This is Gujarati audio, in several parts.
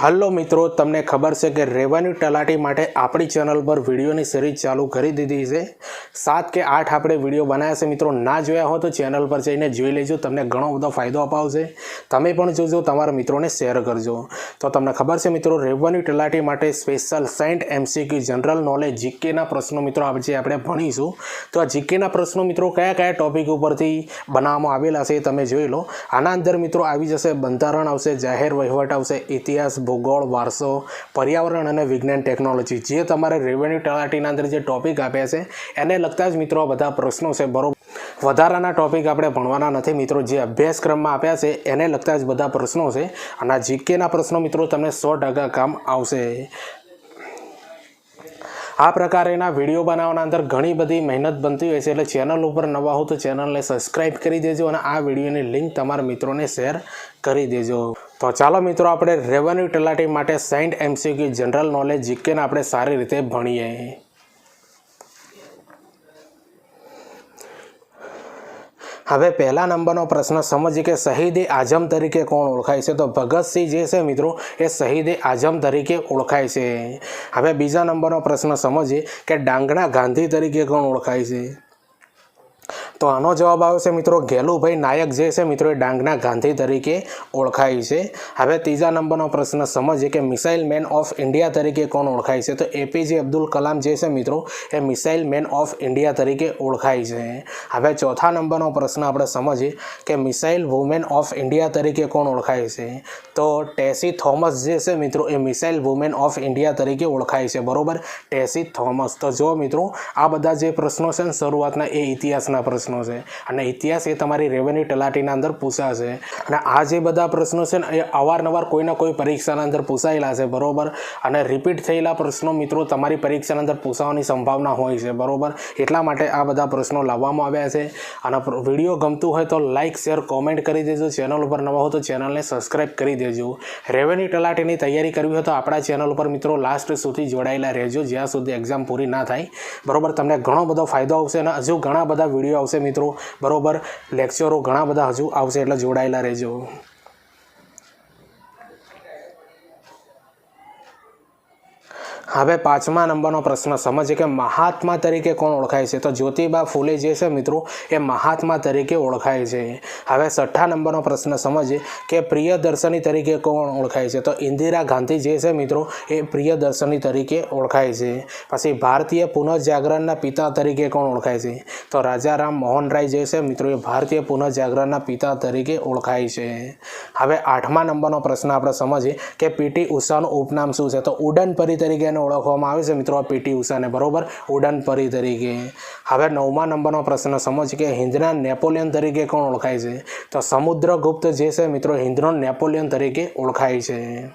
હલો મિત્રો, તમને ખબર છે કે રેવન્યુ તલાટી માટે આપણી ચેનલ પર વિડીયોની સિરીઝ ચાલુ કરી દીધી છે. સાત કે આઠ આપણે વીડિયો બનાવ્યા છે મિત્રો, ના જોયા હોય તો ચેનલ પર જઈને જોઈ લેજો, તમને ઘણો બધો ફાયદો અપાવશે. તમે પણ જોજો, તમારા મિત્રોને શેર કરજો. તો તમને ખબર છે મિત્રો, રેવન્યુ તલાટી માટે સ્પેશિયલ સેન્ટ એમસીક્યુ જનરલ નોલેજ જીકેના પ્રશ્નો મિત્રો આજે આપણે ભણીશું. તો આ જીકેના પ્રશ્નો મિત્રો કયા કયા ટોપિક ઉપરથી બનાવવામાં આવેલા છે તમે જોઈ લો. આના અંદર મિત્રો આવી જશે, બંધારણ આવશે, જાહેર વહીવટ આવશે, ઇતિહાસ ભૂગોળ, વારસો, પર્યાવરણ અને વિજ્ઞાન ટેકનોલોજી જે તમારે રેવન્યુ તલાટીના અંદર જે ટોપિક આપ્યા છે, એને લગતા જ મિત્રો બધા પ્રશ્નો છે. બરોબર વધારાના ટોપિક આપણે ભણવાના નથી મિત્રો. જે અભ્યાસક્રમમાં આપ્યા છે, એને લગતા જ બધા પ્રશ્નો છે. અને આ જીકેના પ્રશ્નો મિત્રો તમને સો ટકા કામ આવશે. આ પ્રકારેના વીડિયો બનાવવાના અંદર ઘણી બધી મહેનત બનતી હોય છે. એટલે ચેનલ ઉપર નવા હો તો ચેનલને સબસ્ક્રાઈબ કરી દેજો અને આ વિડીયોની લિંક તમારા મિત્રોને શેર કરી દેજો. તો ચાલો મિત્રો આપણે રેવન્યુ તલાટી માટે સાઇન્ટ એમસીક્યુ જનરલ નોલેજ જીકેને આપણે સારી રીતે ભણીએ. હવે પહેલા નંબરનો પ્રશ્ન, સમજીએ કે શહીદ આઝમ તરીકે કોણ ઓળખાય છે? તો ભગતસિંહ જે છે મિત્રો, એ શહીદ આઝમ તરીકે ઓળખાય છે. હવે બીજા નંબરનો પ્રશ્ન, સમજીએ કે ડાંગણા ગાંધી તરીકે કોણ ઓળખાય છે? તો આનો જવાબ આવશે મિત્રો ગેલુભાઈ નાયક જે છે મિત્રો એ ડાંગના ગાંધી તરીકે ઓળખાય છે. હવે ત્રીજા નંબરનો પ્રશ્ન સમજીએ કે મિસાઇલ મેન ઓફ ઇન્ડિયા તરીકે કોણ ઓળખાય છે? તો એપીજે અબ્દુલ કલામ જે છે મિત્રો એ મિસાઇલ મેન ઓફ ઇન્ડિયા તરીકે ઓળખાય છે. હવે ચોથા નંબરનો પ્રશ્ન આપણે સમજીએ કે મિસાઇલ વુમેન ઓફ ઇન્ડિયા તરીકે કોણ ઓળખાય છે? તો ટેસી થોમસ જે છે મિત્રો એ મિસાઇલ વુમેન ઓફ ઇન્ડિયા તરીકે ઓળખાય છે. બરોબર? ટેસી થોમસ. તો જો મિત્રો આ બધા જે પ્રશ્નો છે ને, શરૂઆતના એ ઇતિહાસના પ્રશ્નો છે. અને ઇતિહાસ એ તમારી રેવન્યુ તલાટીના અંદર પૂછાશે. અને આ જે બધા પ્રશ્નો છે ને, એ અવારનવાર કોઈના કોઈ પરીક્ષાના અંદર પૂછાયેલા છે, બરોબર? અને રિપીટ થયેલા પ્રશ્નો મિત્રો તમારી પરીક્ષાના અંદર પૂછાવાની સંભાવના હોય છે, બરોબર? એટલા માટે આ બધા પ્રશ્નો લાવવામાં આવ્યા છે. અને વીડિયો ગમતું હોય તો લાઇક શેર કોમેન્ટ કરી દેજો. ચેનલ ઉપર નવા હો તો ચેનલને સબસ્ક્રાઈબ કરી દેજો. રેવન્યુ તલાટીની તૈયારી કરવી હોય તો આપણા ચેનલ ઉપર મિત્રો લાસ્ટ સુધી જોડાયેલા રહેજો, જ્યાં સુધી એક્ઝામ પૂરી ના થાય. બરોબર? તમને ઘણો બધો ફાયદો આવશે અને હજુ ઘણા બધા વીડિયો આવશે મિત્રો. બરોબર. લેક્ચરો ઘણા બધા હજુ આવશે એટલે જોડાયેલા રહેજો. હવે પાંચમા નંબરનો પ્રશ્ન, સમજીએ કે મહાત્મા તરીકે કોણ ઓળખાય છે? તો જ્યોતિબા ફૂલે જે છે મિત્રો, એ મહાત્મા તરીકે ઓળખાય છે. હવે છઠ્ઠા નંબરનો પ્રશ્ન, સમજીએ કે પ્રિયદર્શની તરીકે કોણ ઓળખાય છે? તો ઇન્દિરા ગાંધી જે છે મિત્રો, એ પ્રિયદર્શની તરીકે ઓળખાય છે. પછી ભારતીય પુનઃજાગરણના પિતા તરીકે કોણ ઓળખાય છે? તો રાજારામ મોહન રાય જે છે મિત્રો, એ ભારતીય પુનઃજાગરણના પિતા તરીકે ઓળખાય છે. હવે આઠમા નંબરનો પ્રશ્ન આપણે સમજીએ કે પીટી ઉષાનું ઉપનામ શું છે? તો ઉડન પરી તરીકે એને ઓળખવામાં આવે છે મિત્રો પીટી ઉષાને, બરોબર? ઉડાન પરી તરીકે. હવે નવમા નંબરનો પ્રશ્ન સમજ કે હિન્દના નેપોલિયન તરીકે કોણ ઓળખાય છે? તો સમુદ્રગુપ્ત જે છે મિત્રો, હિન્દનો નેપોલિયન તરીકે ઓળખાય છે.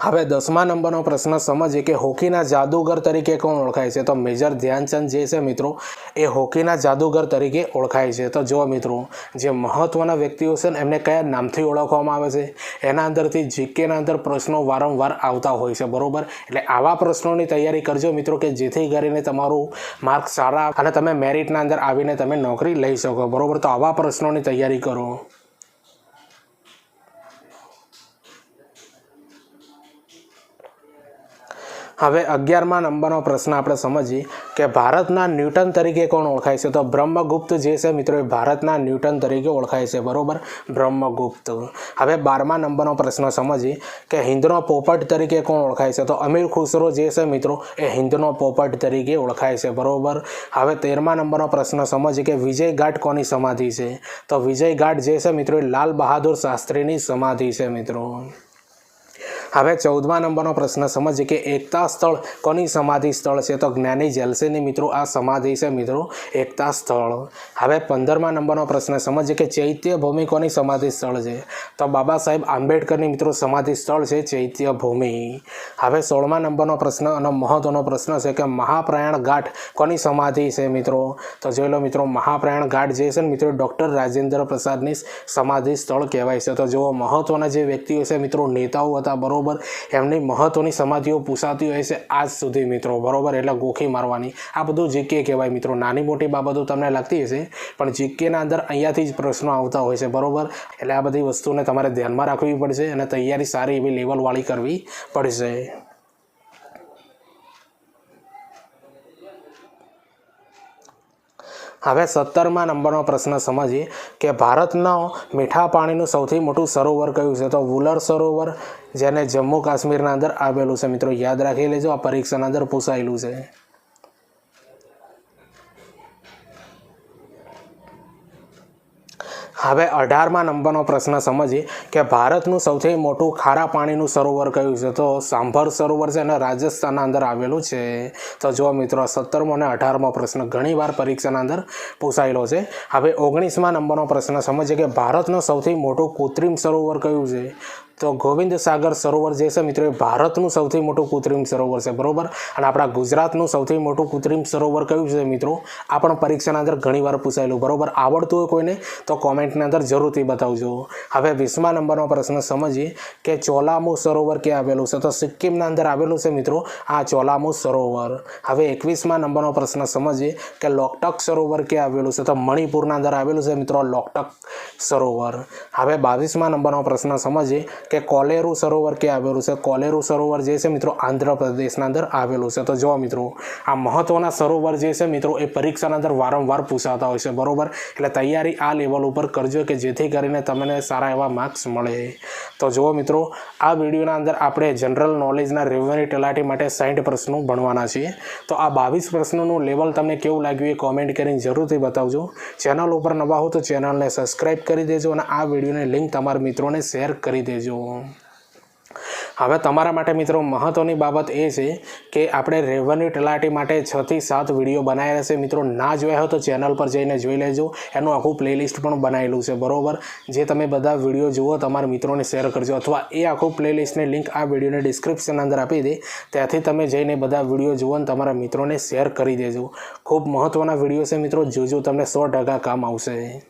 હવે દસમા નંબરનો પ્રશ્ન સમજીએ કે હોકીના જાદુગર તરીકે કોણ ઓળખાય છે? તો મેજર ધ્યાનચંદ જે છે મિત્રો, એ હોકીના જાદુગર તરીકે ઓળખાય છે. તો જો મિત્રો, જે મહત્ત્વના વ્યક્તિઓ છે ને, એમને કયા નામથી ઓળખવામાં આવે છે? એના અંદરથી જીકેના અંદર પ્રશ્નો વારંવાર આવતા હોય છે, બરોબર? એટલે આવા પ્રશ્નોની તૈયારી કરજો મિત્રો કે જેથી કરીને તમારું માર્ક સારા અને તમે મેરિટના અંદર આવીને તમે નોકરી લઈ શકો, બરાબર? તો આવા પ્રશ્નોની તૈયારી કરો. હવે અગિયારમા નંબરનો પ્રશ્ન આપણે સમજીએ કે ભારતના ન્યૂટન તરીકે કોણ ઓળખાય છે? તો બ્રહ્મગુપ્ત જે છે મિત્રો, એ ભારતના ન્યૂટન તરીકે ઓળખાય છે. બરોબર? બ્રહ્મગુપ્ત. હવે બારમા નંબરનો પ્રશ્ન સમજીએ કે હિન્દનો પોપટ તરીકે કોણ ઓળખાય છે? તો અમીર ખુસરો જે છે મિત્રો, એ હિન્દનો પોપટ તરીકે ઓળખાય છે. બરોબર? હવે તેરમા નંબરનો પ્રશ્ન સમજીએ કે વિજય ઘાટ કોની સમાધિ છે? તો વિજય ઘાટ જે છે મિત્રો, એ લાલ બહાદુર શાસ્ત્રીની સમાધિ છે મિત્રો. હવે ચૌદમા નંબરનો પ્રશ્ન, સમજીએ કે એકતા સ્થળ કોની સમાધિ સ્થળ છે? તો જ્ઞાની જેલસેની મિત્રો, આ સમાધિ છે મિત્રો એકતા સ્થળ. હવે પંદરમા નંબરનો પ્રશ્ન, સમજીએ કે ચૈત્ય ભૂમિ કોની સમાધિ સ્થળ છે? તો બાબા સાહેબ આંબેડકરની મિત્રો સમાધિ સ્થળ છે ચૈત્ય ભૂમિ. હવે સોળમા નંબરનો પ્રશ્ન અને મહત્વનો પ્રશ્ન છે કે મહાપ્રયાણ ઘાટ કોની સમાધિ છે મિત્રો? તો જોઈ લો મિત્રો, મહાપ્રયાણ ઘાટ જે છે ને મિત્રો, ડૉક્ટર રાજેન્દ્ર પ્રસાદની સમાધિ સ્થળ કહેવાય છે. તો જુઓ, મહત્વના જે વ્યક્તિઓ છે મિત્રો, નેતાઓ હતા બરોબર. બરોબર? એમની મહત્ત્વની સમાધિઓ પૂછાતી હોય છે આજ સુધી મિત્રો. બરોબર? એટલે ગોખી મારવાની. આ બધું જીકે કહેવાય મિત્રો. નાની મોટી બાબતો તમને લાગતી હશે, પણ જીકેના અંદર અહીંયાથી જ પ્રશ્નો આવતા હોય છે. બરોબર? એટલે આ બધી વસ્તુને તમારે ધ્યાનમાં રાખવી પડશે અને તૈયારી સારી એવી લેવલવાળી કરવી પડશે. હવે સત્તરમા નંબરનો પ્રશ્ન સમજીએ કે ભારતનો મીઠા પાણીનું સૌથી મોટું સરોવર કયું છે? તો વુલર સરોવર, જેને જમ્મુ કાશ્મીરના અંદર આવેલું છે. મિત્રો, યાદ રાખી લેજો, આ પરીક્ષાના અંદર પૂછાયેલું છે. હવે અઢારમા નંબરનો પ્રશ્ન સમજીએ કે ભારતનું સૌથી મોટું ખારા પાણીનું સરોવર કયું છે? તો સાંભર સરોવર છે અને રાજસ્થાનના અંદર આવેલું છે. તો જો મિત્રો, સત્તરમો અને અઢારમો પ્રશ્ન ઘણીવાર પરીક્ષાના અંદર પૂછાયેલો છે. હવે ઓગણીસમા નંબરનો પ્રશ્ન સમજીએ કે ભારતનું સૌથી મોટું કૃત્રિમ સરોવર કયું છે? તો ગોવિંદ સાગર સરોવર જે છે મિત્રો, એ ભારતનું સૌથી મોટું કૃત્રિમ સરોવર છે, બરોબર? અને આપણા ગુજરાતનું સૌથી મોટું કૃત્રિમ સરોવર કયું છે મિત્રો? આ પણ પરીક્ષાના અંદર ઘણીવાર પૂછાયેલું, બરોબર? આવડતું હોય કોઈને, તો કોમેન્ટની અંદર જરૂરથી બતાવજો. હવે વીસમા નંબરનો પ્રશ્ન સમજીએ કે ચોલામુ સરોવર ક્યાં આવેલું છે? તો સિક્કિમના અંદર આવેલું છે મિત્રો, આ ચોલામુ સરોવર. હવે એકવીસમા નંબરનો પ્રશ્ન સમજીએ કે લોકટક સરોવર ક્યાં આવેલું છે? તો મણિપુરના અંદર આવેલું છે મિત્રો, લોકટક સરોવર. હવે બાવીસમા નંબરનો પ્રશ્ન સમજીએ કે કોલેરુ સરોવર ક્યાં આવેલું છે? કોલેરુ સરોવર જે છે મિત્રો આંધ્રપ્રદેશના અંદર આવેલું છે. તો જો મિત્રો, આ મહત્ત્વના સરોવર જે છે મિત્રો, એ પરીક્ષાના અંદર વારંવાર પૂછાતા હોય છે. બરોબર? એટલે તૈયારી આ લેવલ ઉપર કરજો કે જેથી કરીને તમને સારા એવા માર્ક્સ મળે. તો જુઓ મિત્રો, આ વિડીયોના અંદર આપણે જનરલ નોલેજના રેવન્યુ તલાટી માટે સાઠ પ્રશ્નો ભણવાના છીએ. તો આ બાવીસ પ્રશ્નોનું લેવલ તમને કેવું લાગ્યું એ કોમેન્ટ કરીને જરૂરથી બતાવજો. ચેનલ ઉપર નવા હો તો ચેનલને સબસ્ક્રાઈબ કરી દેજો અને આ વિડીયોની લિંક તમારા મિત્રોને શેર કરી દેજો. હવે તમારા માટે મિત્રો મહત્ત્વની બાબત એ છે કે આપણે રેવન્યુ તલાટી માટે છ થી સાત વીડિયો બનાવેલા છે. મિત્રો ના જોયા હોય તો ચેનલ પર જઈને જોઈ લેજો. એનું આખું પ્લેલિસ્ટ પણ બનાવેલું છે. બરાબર? જે તમે બધા વીડિયો જુઓ તમારા મિત્રોને શેર કરજો. અથવા એ આખું પ્લેલિસ્ટની લિંક આ વિડીયોને ડિસ્ક્રિપ્શન અંદર આપી દે. ત્યાંથી તમે જઈને બધા વીડિયો જુઓ અને તમારા મિત્રોને શેર કરી દેજો. ખૂબ મહત્ત્વના વીડિયો છે મિત્રો. જોજો તમને સો કામ આવશે.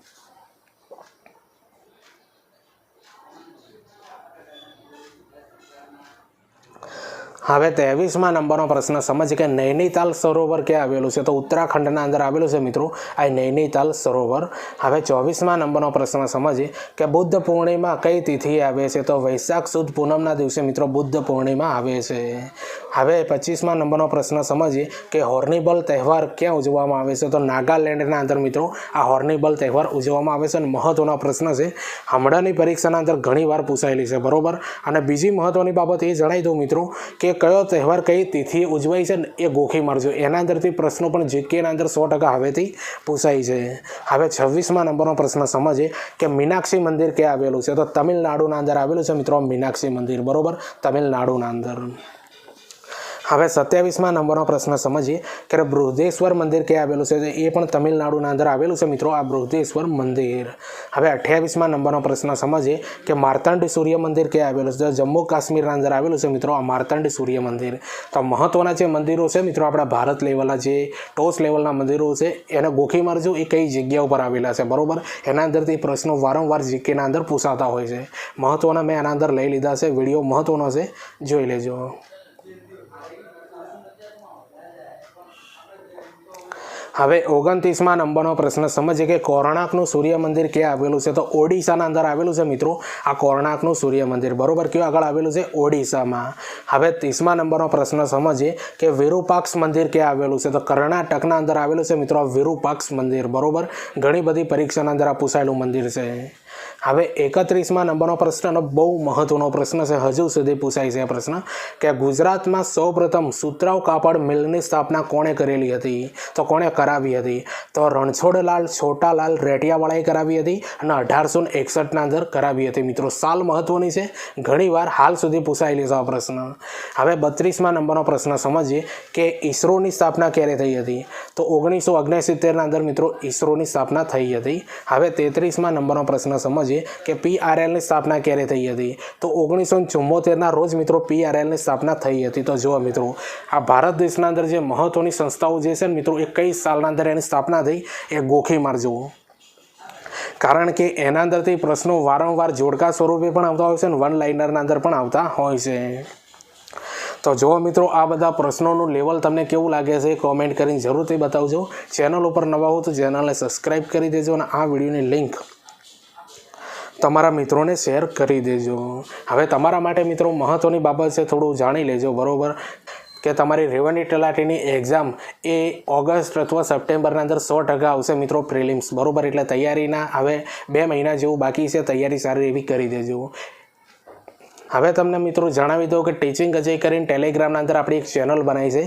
હવે ત્રેવીસમાં નંબરનો પ્રશ્ન સમજ કે નૈનીતાલ સરોવર ક્યાં આવેલું છે? તો ઉત્તરાખંડના અંદર આવેલું છે મિત્રો, આ નૈનીતાલ સરોવર. હવે ચોવીસમાં નંબરનો પ્રશ્ન સમજીએ કે બુદ્ધ પૂર્ણિમા કઈ તિથિ આવે છે? તો વૈશાખ સુદ પૂનમના દિવસે મિત્રો બુદ્ધ પૂર્ણિમા આવે છે. હવે પચીસમાં નંબરનો પ્રશ્ન સમજીએ કે હોર્નિબલ તહેવાર ક્યાં ઉજવવામાં આવે છે? તો નાગાલેન્ડના અંદર મિત્રો, આ હોર્નિબલ તહેવાર ઉજવવામાં આવે છે અને મહત્ત્વનો પ્રશ્ન છે, હમણાંની પરીક્ષાના અંદર ઘણીવાર પૂછાયેલી છે, બરોબર? અને બીજી મહત્ત્વની બાબત એ જણાવી દઉં મિત્રો કે કયો તહેવાર કઈ તિથિ ઉજવાય છે ને એ ગોખી મારજો. એના અંદરથી પ્રશ્નો પણ જીકેના અંદર સો ટકા હવેથી પૂછાય છે. હવે છવ્વીસમાં નંબરનો પ્રશ્ન સમજે કે મીનાક્ષી મંદિર ક્યાં આવેલું છે? તો તમિલનાડુના અંદર આવેલું છે મિત્રો મીનાક્ષી મંદિર. બરોબર? તમિલનાડુના અંદર. હવે સત્યાવીસમાં નંબરનો પ્રશ્ન સમજીએ કે બૃહદેશ્વર મંદિર ક્યાં આવેલું છે? એ પણ તમિલનાડુના અંદર આવેલું છે મિત્રો, આ બૃહદેશ્વર મંદિર. હવે અઠ્યાવીસમાં નંબરનો પ્રશ્ન સમજીએ કે માર્તંડ સૂર્ય મંદિર ક્યાં આવેલું છે? જમ્મુ કાશ્મીરના અંદર આવેલું છે મિત્રો, આ માર્તંડ સૂર્ય મંદિર. તો મહત્ત્વના જે મંદિરો છે મિત્રો, આપણા ભારત લેવલના જે ટોસ લેવલના મંદિરો છે, એને ગોખી મારજો, એ કઈ જગ્યા ઉપર આવેલા છે, બરાબર? એના અંદરથી પ્રશ્નો વારંવાર જીકેના અંદર પૂછાતા હોય છે. મહત્ત્વના મેં આના અંદર લઈ લીધા છે, વીડિયો મહત્ત્વનો છે, જોઈ લેજો. હવે ઓગણત્રીસમાં નંબરનો પ્રશ્ન સમજીએ કે કોર્ણાકનું સૂર્ય મંદિર ક્યાં આવેલું છે? તો ઓડિશાના અંદર આવેલું છે મિત્રો. આ કોર્ણાકનું સૂર્ય મંદિર બરોબર? કયું આગળ આવેલું છે? ઓડિશામાં. હવે ત્રીસમા નંબરનો પ્રશ્ન સમજીએ કે વિરુપાક્ષ મંદિર ક્યાં આવેલું છે? તો કર્ણાટકના અંદર આવેલું છે મિત્રો વિરુપાક્ષ મંદિર. બરોબર? ઘણી બધી પરીક્ષાના અંદર આ પૂછાયેલું મંદિર છે. હવે એકત્રીસમાં નંબરનો પ્રશ્ન બહુ મહત્વનો પ્રશ્ન છે. હજુ સુધી પૂછાય છે આ પ્રશ્ન કે ગુજરાતમાં સૌપ્રથમ સુતરાવ કાપડ મિલની સ્થાપના કોણે કરેલી હતી? તો કોણે કરાવી હતી? તો રણછોડલાલ છોટાલાલ રેટિયાવાળાએ કરાવી હતી અને અઢારસો એકસઠના અંદર કરાવી હતી. મિત્રો, સાલ મહત્વની છે. ઘણીવાર હાલ સુધી પૂછાયેલી છે આ પ્રશ્ન. હવે બત્રીસમાં નંબરનો પ્રશ્ન સમજીએ કે ઈસરોની સ્થાપના ક્યારે થઈ હતી? તો ઓગણીસો ઓગણસિત્તેરના અંદર મિત્રો ઈસરોની સ્થાપના થઈ હતી. હવે તેત્રીસમાં નંબરનો પ્રશ્ન સમજીએ કે પીઆરએલની સ્થાપના ક્યારે થઈ હતી? તો ઓગણીસો ચુમ્મોતેરના રોજ મિત્રો પીઆરએલની સ્થાપના થઈ હતી. તો જુઓ મિત્રો, આ ભારત દેશના અંદર જે મહત્ત્વની સંસ્થાઓ જે છે ને મિત્રો એ કઈ સાલના અંદર એની સ્થાપના થઈ. એ ગોખી મારજો કારણ કે એના અંદરથી પ્રશ્નો વારંવાર જોડકા સ્વરૂપે પણ આવતા હોય છે અને વન લાઇનરના અંદર પણ આવતા હોય છે. તો જો મિત્રો, આ બધા પ્રશ્નોનું લેવલ તમને કેવું લાગે છે કોમેન્ટ કરીને જરૂરથી બતાવજો. ચેનલ ઉપર નવા હો તો ચેનલને સબસ્ક્રાઈબ કરી દેજો અને આ વિડીયોની લિંક તમારા મિત્રોને શેર કરી દેજો. હવે તમારા માટે મિત્રો મહત્ત્વની બાબત છે, થોડું જાણી લેજો. બરાબર? કે તમારી રેવન્યુ તલાટીની એક્ઝામ એ ઓગસ્ટ અથવા સપ્ટેમ્બરના અંદર સો ટકા આવશે મિત્રો પ્રિલિમ્સ બરાબર? એટલે તૈયારીના હવે બે મહિના જેવું બાકી છે, તૈયારી સારી એવી કરી દેજો. હવે તમને મિત્રો જણાવી દઉં કે ટીચિંગ અજય કરીને ટેલિગ્રામના અંદર આપણી એક ચેનલ બનાવી છે.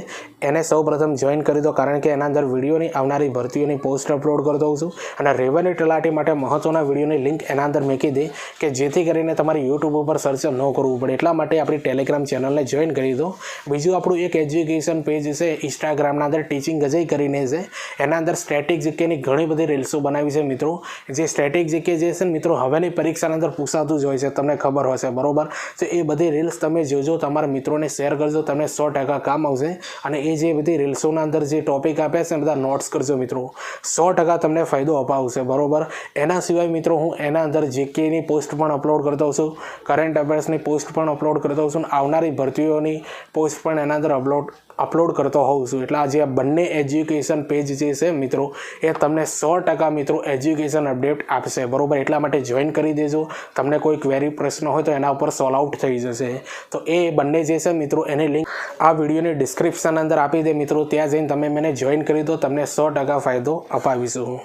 એને સૌ પ્રથમ જોઈન કરી દો કારણ કે એના અંદર વિડીયોની આવનારી ભરતીઓની પોસ્ટ અપલોડ કરતો હોઉં છું અને રેવન્યુ તલાટી માટે મહત્ત્વના વિડીયોની લિંક એના અંદર મૂકી દે કે જેથી કરીને તમારે યુટ્યુબ ઉપર સર્ચ ન કરવું પડે. એટલા માટે આપણી ટેલિગ્રામ ચેનલને જોઈન કરી દો. બીજું આપણું એક એજ્યુકેશન પેજ છે ઇન્સ્ટાગ્રામના અંદર ટીચિંગ અજય કરીને છે. એના અંદર સ્ટેટિક જીકેની ઘણી બધી રીલ્સો બનાવી છે મિત્રો. જે સ્ટેટિક જીકે જે છે મિત્રો હવેની પરીક્ષાના અંદર પૂછાતું જ હોય છે. તમને ખબર હશે, બરોબર? તો એ બધી રીલ્સ તમે જોજો, તમારા મિત્રોને શેર કરજો, તમને સો ટકા કામ આવશે. અને એ જે બધી રીલ્સોના અંદર જે ટોપિક આપ્યા છે બધા નોટ્સ કરજો મિત્રો. સો ટકા તમને ફાયદો અપાવશે, બરોબર? એના સિવાય મિત્રો હું એના અંદર જીકેની પોસ્ટ પણ અપલોડ કરતો છું. કરંટ અફેર્સની પોસ્ટ પણ અપલોડ કરતો છું. આવનારી ભરતીઓની પોસ્ટ પણ એના અંદર અપલોડ અપલોડ કરતો હોઉં છું. એટલે આજે આ બંને એજ્યુકેશન પેજ જે છે મિત્રો, એ તમને સો ટકા મિત્રો એજ્યુકેશન અપડેટ આપશે. બરોબર? એટલા માટે જોઈન કરી દેજો. તમને કોઈ ક્વેરી પ્રશ્ન હોય તો એના ઉપર સોલ્વ આઉટ થઈ જશે. તો એ બંને જે છે મિત્રો, એની લિંક આ વિડીયોની ડિસ્ક્રિપ્શન અંદર આપી દે મિત્રો. ત્યાં જઈને તમે મને જોઈન કરી દો. તમને સો ટકા ફાયદો અપાવીશું.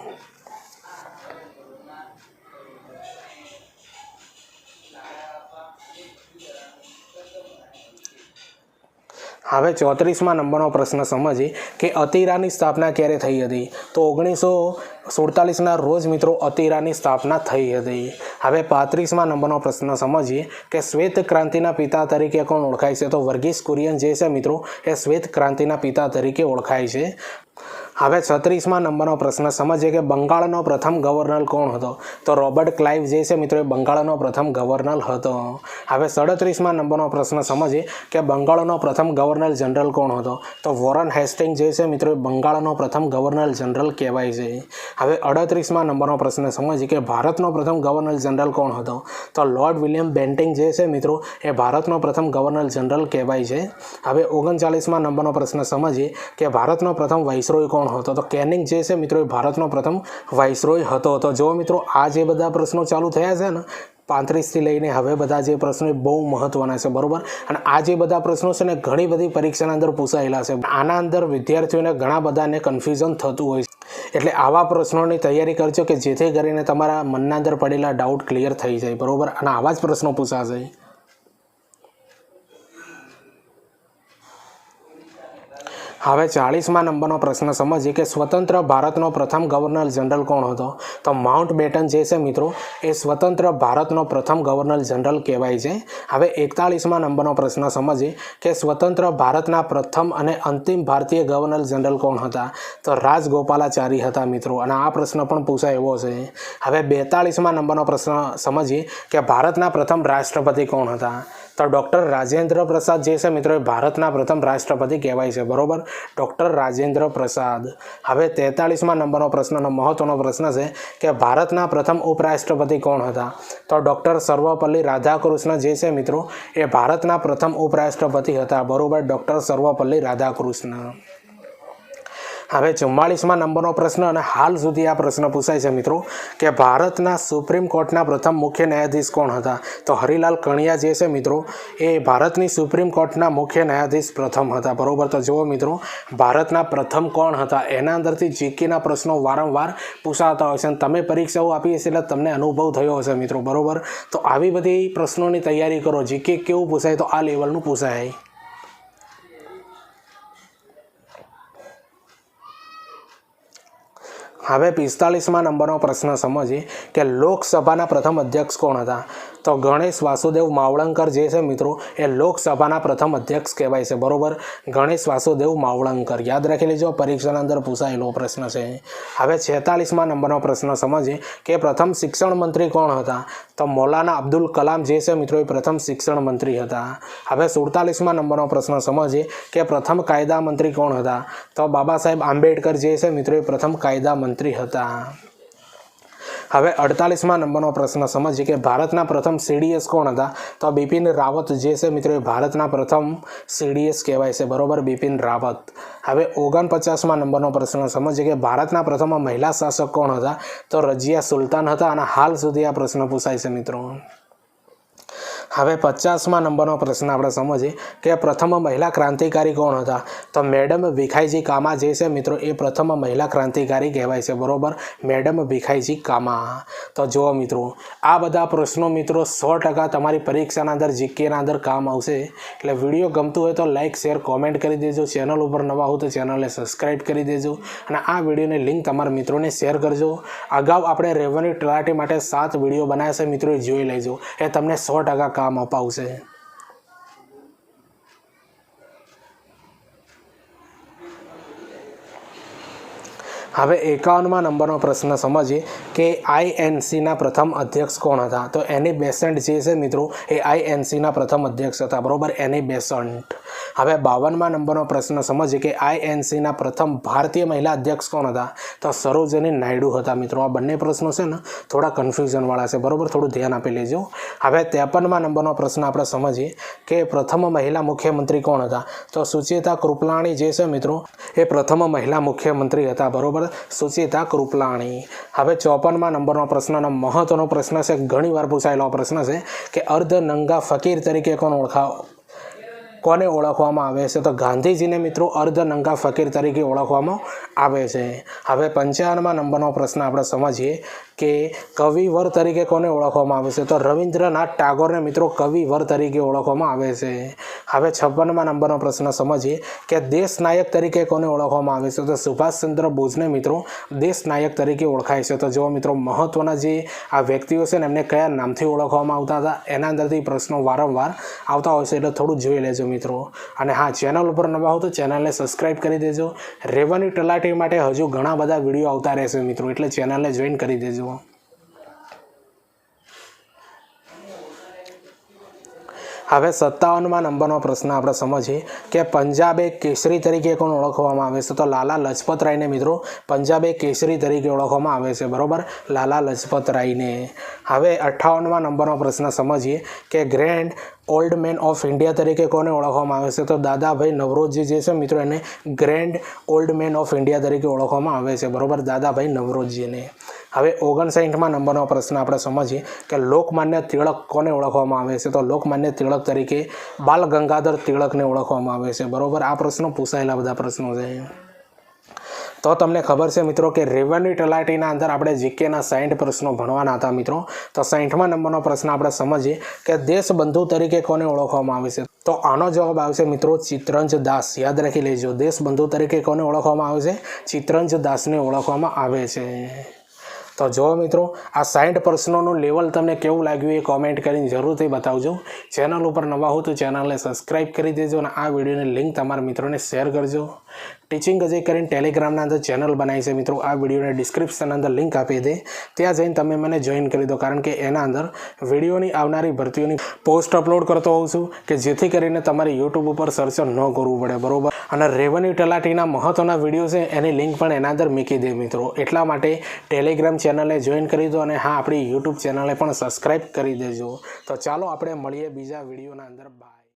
હવે ચોત્રીસમાં નંબરનો પ્રશ્ન સમજીએ કે અતિરાની સ્થાપના ક્યારે થઈ હતી? તો ઓગણીસો સુડતાલીસના રોજ મિત્રો અતિરાની સ્થાપના થઈ હતી. હવે પાંત્રીસમાં નંબરનો પ્રશ્ન સમજીએ કે શ્વેત ક્રાંતિના પિતા તરીકે કોણ ઓળખાય છે? તો વર્ગીસ કુરિયન જે છે મિત્રો એ શ્વેત ક્રાંતિના પિતા તરીકે ઓળખાય છે. હવે છત્રીસમાં નંબરનો પ્રશ્ન સમજીએ કે બંગાળનો પ્રથમ ગવર્નર કોણ હતો? તો રોબર્ટ ક્લાઇવ જે છે મિત્રો એ બંગાળનો પ્રથમ ગવર્નર હતો. હવે સડત્રીસમાં નંબરનો પ્રશ્ન સમજીએ કે બંગાળનો પ્રથમ ગવર્નર જનરલ કોણ હતો? તો વોરન હેસ્ટિંગ જે છે મિત્રો એ બંગાળનો પ્રથમ ગવર્નર જનરલ કહેવાય છે. હવે અડત્રીસમાં નંબરનો પ્રશ્ન સમજીએ કે ભારતનો પ્રથમ ગવર્નર જનરલ કોણ હતો? તો લોર્ડ વિલિયમ બેન્ટિંગ જે છે મિત્રો, એ ભારતનો પ્રથમ ગવર્નર જનરલ કહેવાય છે. હવે ઓગણચાલીસમાં નંબરનો પ્રશ્ન સમજીએ કે ભારતનો પ્રથમ વાઇસરોય કોણ હતો? તો કેનિંગ જે છે મિત્રો, એ ભારતનો પ્રથમ વાઇસરોય હતો. તો જો મિત્રો, આ જે બધા પ્રશ્નો ચાલુ થયા છે ને, પાંત્રીસથી લઈને હવે બધા જે પ્રશ્નો બહુ મહત્ત્વના છે, બરાબર? અને આ જે બધા પ્રશ્નો છે ને, ઘણી બધી પરીક્ષાના અંદર પૂછાયેલા છે. આના અંદર વિદ્યાર્થીઓને ઘણા બધાને કન્ફ્યુઝન થતું હોય છે. એટલે આવા પ્રશ્નોની તૈયારી કરજો કે જેથી કરીને તમારા મનના અંદર પડેલા ડાઉટ ક્લિયર થઈ જાય, બરાબર? અને આવા જ પ્રશ્નો પૂછાશે. હવે ચાળીસમાં નંબરનો પ્રશ્ન સમજીએ કે સ્વતંત્ર ભારતનો પ્રથમ ગવર્નર જનરલ કોણ હતો? તો માઉન્ટ બેટન જે છે મિત્રો, એ સ્વતંત્ર ભારતનો પ્રથમ ગવર્નર જનરલ કહેવાય છે. હવે એકતાળીસમાં નંબરનો પ્રશ્ન સમજીએ કે સ્વતંત્ર ભારતના પ્રથમ અને અંતિમ ભારતીય ગવર્નર જનરલ કોણ હતા? તો રાજગોપાલાચારી હતા મિત્રો, અને આ પ્રશ્ન પણ પૂછાય એવો છે. હવે બેતાળીસમાં નંબરનો પ્રશ્ન સમજીએ કે ભારતના પ્રથમ રાષ્ટ્રપતિ કોણ હતા? તો ડૉક્ટર રાજેન્દ્ર પ્રસાદ જે છે મિત્રો એ ભારતના પ્રથમ રાષ્ટ્રપતિ કહેવાય છે, બરોબર? ડૉક્ટર રાજેન્દ્ર પ્રસાદ. હવે તેતાળીસમાં નંબરનો પ્રશ્નનો મહત્ત્વનો પ્રશ્ન છે કે ભારતના પ્રથમ ઉપરાષ્ટ્રપતિ કોણ હતા? તો ડૉક્ટર સર્વપલ્લી રાધાકૃષ્ણ જે છે મિત્રો એ ભારતના પ્રથમ ઉપરાષ્ટ્રપતિ હતા, બરોબર? ડૉક્ટર સર્વપલ્લી રાધાકૃષ્ણ. હવે ચુમ્માળીસમાં નંબરનો પ્રશ્ન અને હાલ સુધી આ પ્રશ્ન પૂછાય છે મિત્રો કે ભારતના સુપ્રીમ કોર્ટના પ્રથમ મુખ્ય ન્યાયાધીશ કોણ હતા? તો હરિલાલ કણિયા જે છે મિત્રો, એ ભારતની સુપ્રીમ કોર્ટના મુખ્ય ન્યાયાધીશ પ્રથમ હતા. બરોબર? તો જુઓ મિત્રો, ભારતના પ્રથમ કોણ હતા? એના અંદરથી જીકેના પ્રશ્નો વારંવાર પૂછાતા હોય છે અને તમે પરીક્ષાઓ આપી હશે એટલે તમને અનુભવ થયો હશે મિત્રો. બરોબર? તો આવી બધી પ્રશ્નોની તૈયારી કરો. જીકે કેવું પૂછાય? તો આ લેવલનું પૂછાય. હવે પિસ્તાલીસમાં નંબરનો પ્રશ્ન સમજીએ કે લોકસભાના પ્રથમ અધ્યક્ષ કોણ હતા? તો ગણેશ વાસુદેવ માવળંકર જે છે મિત્રો, એ લોકસભાના પ્રથમ અધ્યક્ષ કહેવાય છે, બરોબર? ગણેશ વાસુદેવ માવળંકર. યાદ રાખી લેજો, પરીક્ષાના અંદર પૂછાયેલો પ્રશ્ન છે. હવે છેતાલીસમાં નંબરનો પ્રશ્ન સમજીએ કે પ્રથમ શિક્ષણ મંત્રી કોણ હતા? તો મૌલાના અબ્દુલ કલામ જે છે મિત્રો, એ પ્રથમ શિક્ષણ મંત્રી હતા. હવે સુડતાલીસમાં નંબરનો પ્રશ્ન સમજીએ કે પ્રથમ કાયદા મંત્રી કોણ હતા? તો બાબા સાહેબ આંબેડકર જે છે મિત્રો, એ પ્રથમ કાયદા મંત્રી હતા. હવે અડતાલીસમાં નંબરનો પ્રશ્ન. સમજીએ કે ભારતના પ્રથમ સીડીએસ કોણ હતા? તો બિપિન રાવત જે છે મિત્રો એ ભારતના પ્રથમ સીડીએસ કહેવાય છે. બરોબર, બિપિન રાવત. હવે ઓગણપચાસમાં નંબરનો પ્રશ્ન. સમજીએ કે ભારતના પ્રથમ મહિલા શાસક કોણ હતા? તો રજિયા સુલતાન હતા અને હાલ સુધી આ પ્રશ્ન પૂછાય છે મિત્રો. હવે પચાસમાં નંબરનો પ્રશ્ન આપણે સમજીએ કે પ્રથમ મહિલા ક્રાંતિકારી કોણ હતા? તો મેડમ ભીખાઈજી કામા જે છે મિત્રો એ પ્રથમ મહિલા ક્રાંતિકારી કહેવાય છે, બરોબર? મેડમ ભીખાઈજી કામા. તો જુઓ મિત્રો, આ બધા પ્રશ્નો મિત્રો સો ટકા તમારી પરીક્ષાના અંદર, જીકેના અંદર કામ આવશે. એટલે વીડિયો ગમતું હોય તો લાઇક શેર, કોમેન્ટ કરી દેજો. ચેનલ ઉપર નવા હો તો ચેનલને સબસ્ક્રાઈબ કરી દેજો. અને આ વિડીયોની લિંક તમારા મિત્રોને શેર કરજો. અગાઉ આપણે રેવન્યુ તલાટી માટે સાત વીડિયો બનાવ્યા છે, મિત્રો જોઈ લેજો. એ તમને સો ટકા કામ અપાવશે હવે એકાવનમાં નંબરનો પ્રશ્ન સમજીએ કે આઈએનસીના પ્રથમ અધ્યક્ષ કોણ હતા? તો એની બેસન્ટ જે છે મિત્રો, એ આઈએનસીના પ્રથમ અધ્યક્ષ હતા. બરોબર? Annie Besant. હવે બાવનમાં નંબરનો પ્રશ્ન સમજીએ કે આઈએનસીના પ્રથમ ભારતીય મહિલા અધ્યક્ષ કોણ હતા? તો સરોજની નાયડુ હતા મિત્રો. આ બંને પ્રશ્નો છે ને, થોડા કન્ફ્યુઝનવાળા છે. બરોબર? થોડું ધ્યાન આપી લેજો. હવે ત્રેપનમાં નંબરનો પ્રશ્ન આપણે સમજીએ કે પ્રથમ મહિલા મુખ્યમંત્રી કોણ હતા? તો સુચેતા કૃપલાણી જે છે મિત્રો, એ પ્રથમ મહિલા મુખ્યમંત્રી હતા. બરોબર? સુચેતા કૃપલાણી. હવે ચોપનમાં નંબરનો પ્રશ્નનો મહત્વનો પ્રશ્ન છે, ઘણીવાર પૂછાયેલો પ્રશ્ન છે કે અર્ધ નંગા ફકીર તરીકે કોણ ઓળખાવ? કોને ઓળખવામાં આવે છે? તો ગાંધીજીને મિત્રો અર્ધ નંગા ફકીર તરીકે ઓળખવામાં આવે છે. હવે પંચાવનમાં નંબરનો પ્રશ્ન આપણે સમજીએ. કે કવિવર તરીકે કોને ઓળખવામાં આવે છે? તો રવિન્દ્રનાથ ટાગોરને મિત્રો કવિવર તરીકે ઓળખવામાં આવે છે. હવે છપ્પનમાં નંબરનો પ્રશ્ન સમજીએ કે દેશ નાયક તરીકે કોને ઓળખવામાં આવે છે? તો સુભાષચંદ્ર બોઝને મિત્રો દેશ નાયક તરીકે ઓળખાય છે. તો જો મિત્રો, મહત્વના જે આ વ્યક્તિઓ છે ને, એમને કયા નામથી ઓળખવામાં આવતા હતા? એના અંદરથી પ્રશ્નો વારંવાર આવતા હોય છે, એટલે થોડું જોઈ લેજો મિત્રો. અને હા, ચેનલ ઉપર નવા હો તો ચેનલને સબસ્ક્રાઈબ કરી દેજો. રેવન્યુ તલાટી માટે હજુ ઘણા બધા વીડિયો આવતા રહેશે મિત્રો, એટલે ચેનલને જોઈન કરી દેજો. હવે સત્તાવનમાં નંબરનો પ્રશ્ન આપણે સમજીએ કે પંજાબે કેસરી તરીકે કોણ ઓળખવામાં આવે છે? તો લાલા લજપત રાયને મિત્રો પંજાબે કેસરી તરીકે ઓળખવામાં આવે છે, બરોબર? લાલા લજપત રાયને. હવે અઠ્ઠાવનમાં નંબરનો પ્રશ્ન સમજીએ કે grand old man of India તરીકે કોને ઓળખવામાં આવે છે? તો દાદાભાઈ નવરોજી જે છે મિત્રો એને grand old man of India તરીકે ઓળખવામાં આવે છે, બરોબર? દાદાભાઈ નવરોજીને. હવે ઓગણસાઠમાં નંબરનો પ્રશ્ન આપણે સમજીએ કે લોકમાન્ય તિળક કોને ઓળખવામાં આવે છે? તો લોકમાન્ય તિળક તરીકે બાલ ગંગાધર તિળકને ઓળખવામાં આવે છે. બરાબર? આ પ્રશ્નો પૂછાયેલા બધા પ્રશ્નો છે. તો તમને ખબર છે મિત્રો કે રેવન્યુ તલાટીના અંદર આપણે જીકેના સાઠ પ્રશ્નો ભણવાના હતા મિત્રો. તો સાઠમાં નંબરનો પ્રશ્ન આપણે સમજીએ કે દેશબંધુ તરીકે કોને ઓળખવામાં આવે છે? તો આનો જવાબ આવશે મિત્રો ચિત્રંજ દાસ. યાદ રાખી લેજો. દેશબંધુ તરીકે કોને ઓળખવામાં આવે છે? ચિત્રંજ દાસને ઓળખવામાં આવે છે. તો જો મિત્રો, આ સાઠ પ્રશ્નોનું લેવલ તમને કેવું લાગ્યું એ કોમેન્ટ કરીને જરૂરથી બતાવજો. ચેનલ ઉપર નવા હો તો ચેનલને સબસ્ક્રાઈબ કરી દેજો અને આ વિડીયોની લિંક તમારા મિત્રોને શેર કરજો. ટીચિંગ અજય કરીને ટેલિગ્રામના અંદર ચેનલ બનાવી છે મિત્રો. આ વિડીયોને ડિસ્ક્રિપ્શન અંદર લિંક આપી દે. ત્યાં જઈને તમે મને જોઈન કરી દો. કારણ કે એના અંદર વિડીયોની આવનારી ભરતીઓની પોસ્ટ અપલોડ કરતો હોઉં છું કે જેથી કરીને તમારે યુટ્યુબ ઉપર સર્ચ ન કરવું પડે. બરોબર? અને રેવન્યુ તલાટીના મહત્ત્વના વીડિયો છે. એની લિંક પણ એના અંદર મૂકી દે મિત્રો. એટલા માટે ટેલિગ્રામ ચેનલે જોઈન કરી દો અને હા, આપણી યુટ્યુબ ચેનલે પણ સબસ્ક્રાઈબ કરી દેજો. તો ચાલો આપણે મળીએ બીજા વિડીયોના અંદર. બાય